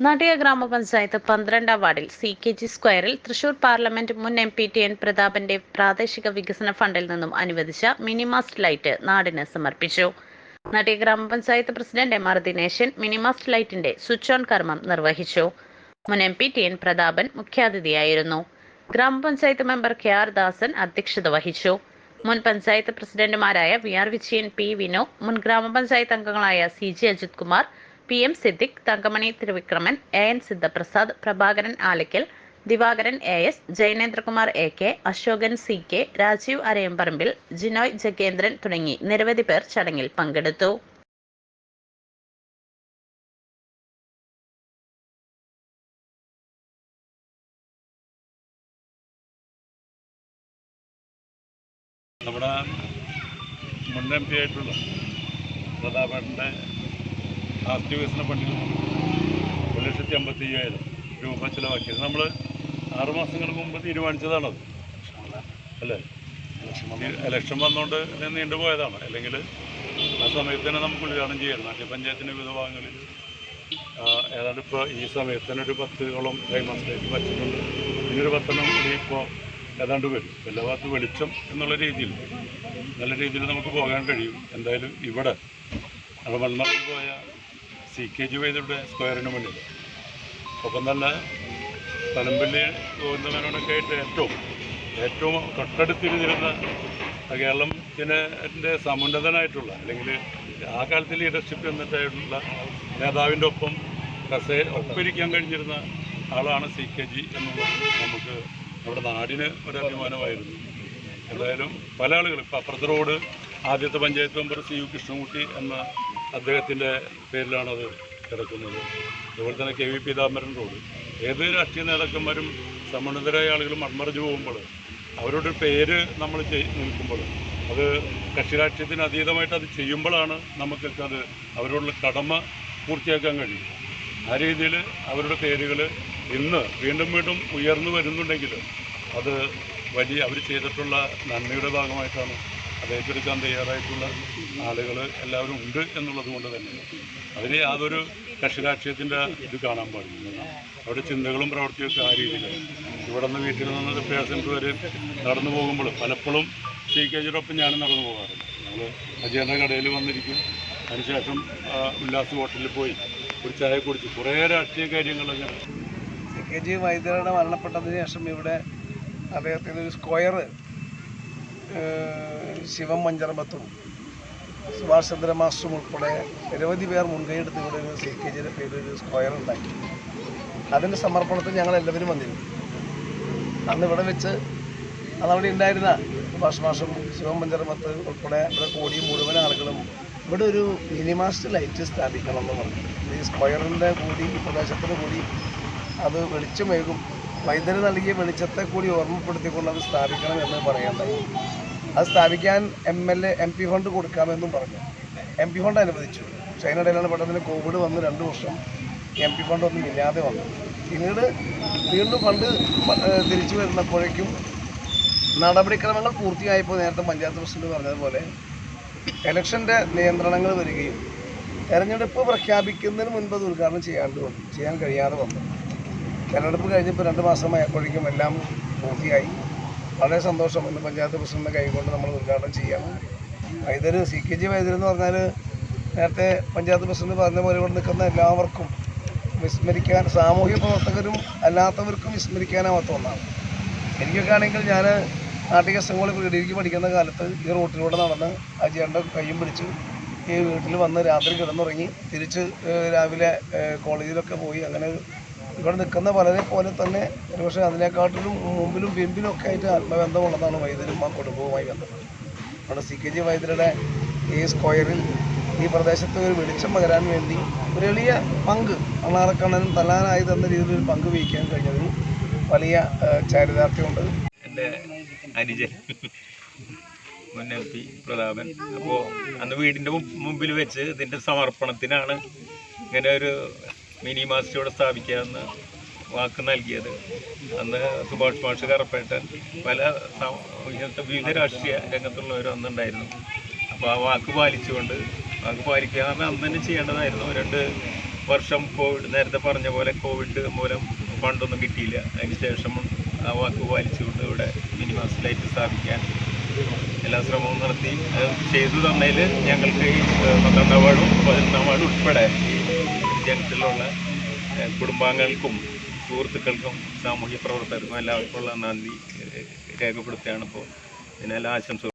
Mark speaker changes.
Speaker 1: നാട്ടിക ഗ്രാമപഞ്ചായത്ത് പന്ത്രണ്ടാം വാർഡിൽ സി കെ ജി സ്ക്വയറിൽ തൃശൂർ പാർലമെന്റ് മുൻ എം പി ടി എൻ പ്രതാപന്റെ പ്രാദേശിക വികസന ഫണ്ടിൽ നിന്നും അനുവദിച്ച മിനിമാസ്റ്റ് ലൈറ്റ് നാടിന് സമർപ്പിച്ചു. നാട്ടിക ഗ്രാമപഞ്ചായത്ത് president M R Dineshan mini mast ലൈറ്റിന്റെ സ്വിച്ച് ഓൺ കർമ്മം നിർവഹിച്ചു. മുൻ M P T N Prathapan മുഖ്യാതിഥിയായിരുന്നു. ഗ്രാമപഞ്ചായത്ത് മെമ്പർ കെ ആർ ദാസൻ അധ്യക്ഷത വഹിച്ചു. മുൻ പഞ്ചായത്ത് പ്രസിഡന്റുമാരായ V R Vijayan P Vino മുൻ ഗ്രാമപഞ്ചായത്ത് അംഗങ്ങളായ C G Ajith Kumar P M Siddique Thankamani Thiruvikraman A N Sidhaprasad Prabhakaran Alackal Divakaran A S Jayanendrakumar A K Ashokan C K Rajeev Arayamparambil Jinoy Jagendran തുടങ്ങി നിരവധി പേർ ചടങ്ങിൽ പങ്കെടുത്തു.
Speaker 2: നമ്മുടെ മുൻ എം പി ആയിട്ടുള്ള പ്രതാപേട്ടന്റെ ആസ്തി വികസന ഫണ്ടിൽ ഒരു ലക്ഷത്തി അമ്പത്തി അയ്യായിരം രൂപ ചിലവാക്കിയത്. നമ്മൾ ആറുമാസങ്ങൾക്ക് മുമ്പ് തീരുമാനിച്ചതാണത് അല്ലേ? ഇലക്ഷൻ വന്നുകൊണ്ട് നീണ്ടു പോയതാണ്. അല്ലെങ്കിൽ ആ സമയത്ത് തന്നെ നമുക്ക് ഉദ്ഘാടനം ചെയ്യണം നാട്ടിൽ പഞ്ചായത്തിന്റെ വിവിധ ഭാഗങ്ങളിൽ. ഏതാണ്ട് ഇപ്പോൾ ഈ സമയത്ത് തന്നെ ഒരു പത്തോളം കൈമാസത്തേക്ക് വച്ചിട്ടുണ്ട്. ഇനിയൊരു പത്തെണ്ണം കൂടി ഇപ്പോൾ ഏതാണ്ട് വരും. എല്ലാ ഭാഗത്തും വെളിച്ചം എന്നുള്ള രീതിയിൽ. നല്ല രീതിയിൽ നമുക്ക് പോകാൻ കഴിയും. എന്തായാലും ഇവിടെ. നമ്മൾ മൺമറയിൽ പോയ സി കെ ജി വൈദ്യുടെ സ്ക്വയറിന് മുന്നിൽ. ഒപ്പം തന്നെ തലമ്പല്ലി ഗോവിന്ദമേനോടൊക്കെ ആയിട്ട് ഏറ്റവും ഏറ്റവും തൊട്ടടുത്തിരുന്നിരുന്ന കേരളത്തിന്റെ സമുന്നതനായിട്ടുള്ള അല്ലെങ്കിൽ ആ കാലത്തിൽ ലീഡർഷിപ്പ് എന്നിട്ടായിട്ടുള്ള നേതാവിന്റെ ഒപ്പം കസേ ഒപ്പിരിക്കാൻ കഴിഞ്ഞിരുന്ന ആളാണ് സി കെ ജി എന്നുള്ളത് നമുക്ക് നമ്മുടെ നാടിന് ഒരു അഭിമാനമായിരുന്നു. എന്തായാലും പല ആളുകളും ഇപ്പോൾ അപ്പുറത്ത് റോഡ് ആദ്യത്തെ panchayat member C U Krishnankutty എന്ന അദ്ദേഹത്തിന്റെ പേരിലാണത് കിടക്കുന്നത്. അതുപോലെ തന്നെ കെ വി പീതാംബരൻ റോഡ്. ഏത് രാഷ്ട്രീയ നേതാക്കന്മാരും സമ്മണിതരായ ആളുകൾ മൺമറിഞ്ഞു പോകുമ്പോൾ അവരുടെ പേര് നമ്മൾ നിൽക്കുമ്പോൾ അത് കക്ഷി രാഷ്ട്രീയത്തിന് അതീതമായിട്ട് അത് ചെയ്യുമ്പോഴാണ് നമുക്കൊക്കെ അത് അവരോടുള്ള കടമ പൂർത്തിയാക്കാൻ കഴിയും ആ രീതിയിൽ അവരുടെ പേരുകൾ ഇന്ന് വീണ്ടും വീണ്ടും ഉയർന്നു വരുന്നുണ്ടെങ്കിൽ അത് വലിയ അവർ ചെയ്തിട്ടുള്ള നന്മയുടെ ഭാഗമായിട്ടാണ് അത് ഏറ്റെടുക്കാൻ തയ്യാറായിട്ടുള്ള ആളുകൾ എല്ലാവരും ഉണ്ട് എന്നുള്ളത് കൊണ്ട് തന്നെ. അതിന് യാതൊരു കക്ഷിരാഷ്ട്രീയത്തിന്റെ ഇത് കാണാൻ പാടില്ല. അവിടെ ചിന്തകളും പ്രവർത്തിയൊക്കെ ആ രീതിയിലാണ് ഇവിടെ നിന്ന് വീട്ടിൽ നിന്ന് റിപ്പയർ സെന്റർ വരെ നടന്നു പോകുമ്പോൾ പലപ്പോഴും സി കെ ജിയോടൊപ്പം ഞാനും നടന്നു പോകാറുണ്ട്. ഞങ്ങൾ അജയന്റെ കടയിൽ വന്നിരിക്കും. അതിനുശേഷം ഉല്ലാസ് ഹോട്ടലിൽ പോയി ഒരു ചായ കുടിച്ച് കുറേ രാഷ്ട്രീയ കാര്യങ്ങളൊക്കെ
Speaker 3: സി കെ ജി വൈദ്യരുടെ മരണപ്പെട്ടതിന് ശേഷം ഇവിടെ അദ്ദേഹത്തിന് ഒരു സ്ക്വയർ ശിവം മഞ്ചറമ്പത്തും സുഭാഷ് ചന്ദ്ര മാസ്റ്ററും ഉൾപ്പെടെ നിരവധി പേർ മുൻകൈയെടുത്ത് ഇവിടെ ഒരു സി കെ ജിയുടെ പേരിൽ ഒരു സ്ക്വയർ ഉണ്ടാക്കി. അതിന്റെ സമർപ്പണത്തിൽ ഞങ്ങൾ എല്ലാവരും വന്നിരുന്നു. അന്ന് ഇവിടെ വെച്ച് അതവിടെ ഉണ്ടായിരുന്ന സുഭാഷ് മാഷും ശിവം മഞ്ചറമ്പത്ത് ഉൾപ്പെടെ ഇവിടെ കൂടിയ മുഴുവൻ ആളുകളും ഇവിടെ ഒരു മിനിമാസ്റ്റ് ലൈറ്റ് സ്ഥാപിക്കണം എന്ന് പറഞ്ഞു. ഈ സ്ക്വയറിന്റെ കൂടി പ്രദേശത്തിന് കൂടി അത് വെളിച്ചമേകും. വൈദ്യുതി നൽകിയ വെളിച്ചത്തെ കൂടി ഓർമ്മപ്പെടുത്തിക്കൊണ്ട് അത് സ്ഥാപിക്കണം എന്ന് പറയേണ്ടായി അത് സ്ഥാപിക്കാൻ M L A M P fund കൊടുക്കാമെന്നും പറഞ്ഞു. എം പി ഫണ്ട് അനുവദിച്ചു. പക്ഷേ അതിനിടയിലാണ് പെട്ടെന്ന് കോവിഡ് വന്ന് രണ്ട് വർഷം. എം പി ഫണ്ടൊന്നും ഇല്ലാതെ വന്നു. പിന്നീട് വീണ്ടും ഫണ്ട് തിരിച്ചു വരുന്നപ്പോഴേക്കും നടപടിക്രമങ്ങൾ പൂർത്തിയായപ്പോൾ നേരത്തെ പഞ്ചായത്ത് പ്രസിഡന്റ് പറഞ്ഞതുപോലെ ഇലക്ഷന്റെ നിയന്ത്രണങ്ങൾ വരികയും തെരഞ്ഞെടുപ്പ് പ്രഖ്യാപിക്കുന്നതിന് മുൻപ് അത് ഉദ്ഘാടനം ചെയ്യാണ്ട് വന്നു. ചെയ്യാൻ കഴിയാതെ വന്നു. തെരഞ്ഞെടുപ്പ് കഴിഞ്ഞപ്പോൾ രണ്ട് മാസമായപ്പോഴേക്കും എല്ലാം പൂർത്തിയായി. വളരെ സന്തോഷം. ഇന്ന് പഞ്ചായത്ത് പ്രസിഡന്റ് കൈകൊണ്ട് നമ്മൾ ഉദ്ഘാടനം ചെയ്യാം Vaidyar C K G Vaidyar എന്ന് പറഞ്ഞാൽ നേരത്തെ പഞ്ചായത്ത് പ്രസിഡന്റ് പറഞ്ഞ പോലെ ഇവിടെ നിൽക്കുന്ന എല്ലാവർക്കും വിസ്മരിക്കാൻ സാമൂഹ്യ പ്രവർത്തകരും അല്ലാത്തവർക്കും വിസ്മരിക്കാനാവാത്ത ഒന്നാണ്. എനിക്കൊക്കെ ആണെങ്കിൽ ഞാൻ നാട്ടിക സംഘങ്ങളിൽ ഡിഗ്രിക്ക് പഠിക്കുന്ന കാലത്ത് ഈ റോട്ടിലൂടെ നടന്ന് ആ ചേട്ടന്റെ കയ്യും പിടിച്ച് ഈ വീട്ടിൽ വന്ന് രാത്രി കിടന്നുറങ്ങി തിരിച്ച് രാവിലെ കോളേജിലൊക്കെ പോയി അങ്ങനെ ഇവിടെ നിൽക്കുന്ന പലരെ പോലെ തന്നെ ഒരുപക്ഷെ അതിനെക്കാട്ടിലും മുമ്പിലും പിമ്പിലും ഒക്കെ ആയിട്ട് ആത്മബന്ധമുള്ളതാണ് വൈദ്യരും ആ കുടുംബവുമായി ബന്ധപ്പെട്ട് അവിടെ സി കെ ജി വൈദ്യരുടെ ഈ സ്ക്വയറിൽ ഈ പ്രദേശത്ത് ഒരു വെളിച്ചം പകരാൻ വേണ്ടി ഒരു എളിയ പങ്ക് അണാറക്കണ്ണനും തലാനായി തന്ന രീതിയിൽ ഒരു പങ്ക് വഹിക്കാൻ കഴിഞ്ഞതിൽ വലിയ ചാരിതാർത്ഥ്യമുണ്ട്.
Speaker 4: എന്റെ അനുജൻ മുൻ പ്രതാപൻ. അപ്പോൾ അന്ന് വീടിന്റെ മുമ്പിൽ വെച്ച് ഇതിന്റെ സമർപ്പണത്തിനാണ് ഇങ്ങനെ ഒരു മിനി മാസ്റ്റിയോടെ ഇവിടെ സ്ഥാപിക്കാമെന്ന് വാക്ക് നൽകിയത്. അന്ന് സുഭാഷ് മാഷ് കറപ്പേട്ടൻ പല വിവിധ രാഷ്ട്രീയ രംഗത്തുള്ളവരും അന്നുണ്ടായിരുന്നു. അപ്പോൾ ആ വാക്ക് പാലിച്ചുകൊണ്ട് വാക്ക് പാലിക്കുക എന്ന് അന്ന് തന്നെ ചെയ്യേണ്ടതായിരുന്നു. രണ്ട് വർഷം കോവിഡ് നേരത്തെ പറഞ്ഞ പോലെ കോവിഡ് മൂലം ഫണ്ടൊന്നും കിട്ടിയില്ല. അതിന് ശേഷം ആ വാക്ക് പാലിച്ചുകൊണ്ട് ഇവിടെ മിനിമാസ് ലൈറ്റ് സ്ഥാപിക്കാൻ എല്ലാ ശ്രമവും നടത്തി. ചെയ്തു തന്നതിൽ ഞങ്ങൾക്ക് പന്ത്രണ്ടാം വാർഡും പതിനൊന്നാം വാർഡും ഉൾപ്പെടെ. ഈ ജംഗ്ഷനിലുള്ള കുടുംബാംഗങ്ങൾക്കും സുഹൃത്തുക്കൾക്കും സാമൂഹ്യ പ്രവർത്തകർക്കും എല്ലാവർക്കും ഉള്ള നന്ദി രേഖപ്പെടുത്തുകയാണ് ഇപ്പോൾ. ഇതിനെല്ലാം ആശംസ